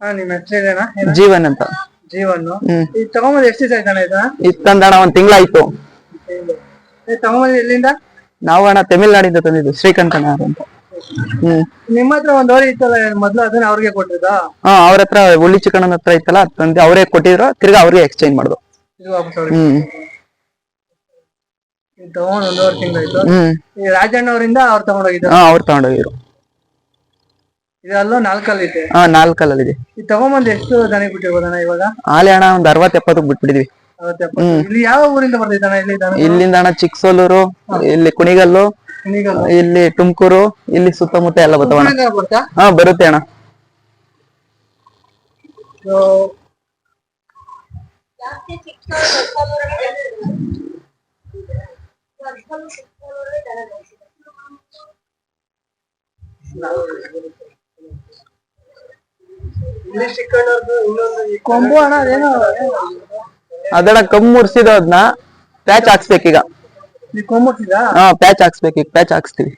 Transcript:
ಹಾ ನಿಮ್ ಹೆಸರೇನಾ ಜೀವನ್ ಅಂತ. ಜೀವನ್ ಈಗ ತಗೊಂಬಂದ್ ಎಷ್ಟು ದಿವಸ ಆಯ್ತಣ್ಣ ಇದನ್ನ ಇದ್? ತಂದಣ ಒಂದ್ ತಿಂಗಳಾಯ್ತು. ತಗೊಂಬಂದ್ ಎಲ್ಲಿಂದ? ನಾವು ಅಣ್ಣ ತಮಿಳ್ನಾಡಿಂದ ತಂದಿದ್ದು ಶ್ರೀಕಂಠನ ಅಂತ. ಹ್ಮ್. ನಿಮ್ಮ ಹತ್ರ ಒಂದ್ ಹೋರಿ ಇತ್ತಲ್ಲ ಮೊದ್ಲು ಅದನ್ನ ಅವ್ರಿಗೆ ಕೊಟ್ಟಿದ್ದಾ? ಹಾ ಅವ್ರ ಹತ್ರ ಹುಳಿ ಚಿಕನ್ ಹತ್ರ ಇತ್ತಲ್ಲ ತಂದೆ ಅವ್ರೇ ಕೊಟ್ಟಿದ್ರು ತಿರ್ಗಾ ಅವ್ರಿಗೆ ಎಕ್ಸ್ಚೇಂಜ್ ಮಾಡ್ದು. ಇದು ವಾಪಸ್ ಅವ್ರಿಗೆ. ಹ್ಮ್. ತಗೊಂಡ್ ಒಂದೂವರೆ ತಿಂಗಳಾಯ್ತು. ಹ್ಮ್. ಈ ರಾಜಣ್ಣ ಅವರಿಂದ ಅವ್ರು ತಗೊಂಡೋಗಿದ್ರು ಹಾ ಅವ್ರು ತಗೊಂಡೋಗಿರು ಇದೆಲ್ಲ ನಾಲ್ಕಲ್ಲಿ ಇದೆ ಹಾ ನಾಲ್ಕಲ್ಲಿದೆ ಇದು ತಗೊಂಬಂದ್ ಎಷ್ಟು ದನ ಬಿಟ್ಟಿರ್ಬೋದಣ್ಣ ಇವಾಗ? ಆಲೆ ಅಣ್ಣ ಒಂದ್ ಅರವತ್ ಎಪ್ಪತ್ತಕ್ಕೆ ಬಿಟ್ಬಿಟ್ಟಿದ್ವಿ. ಇಲ್ಲಿ ಯಾವ ಊರಿಂದ ಇಲ್ಲಿ ದನ ಇಲ್ಲಿಂದ ಅಣ್ಣ ಚಿಕ್ಕಸೋಲೂರು ಇಲ್ಲಿ ಕುಣಿಗಲ್ಲು ಇಲ್ಲಿ ತುಮಕೂರು ಇಲ್ಲಿ ಸುತ್ತಮುತ್ತ ಎಲ್ಲ ಬರ್ತಾವಣ್ಣ ಊರಿಂದ ಬರ್ತಾ? ಹಾ ಬರುತ್ತೆ ಅಣ್ಣ. So, ಕೊಂಬು ಅಣ್ಣ ಅದೇನೋ ಅದಣ್ಣ ಕಮ್ಮು ಮುರ್ಸಿದ ಅದನ್ನ ಪ್ಯಾಚ್ ಹಾಕ್ಸ್ಬೇಕೀಗ. ಕೊಂಬುಟ್ಟಿದಾ ಹಾ ಪ್ಯಾಚ್ ಹಾಕ್ಸ್ಬೇಕು ಈಗ ಪ್ಯಾಚ್ ಹಾಕ್ಸ್ತೀವಿ.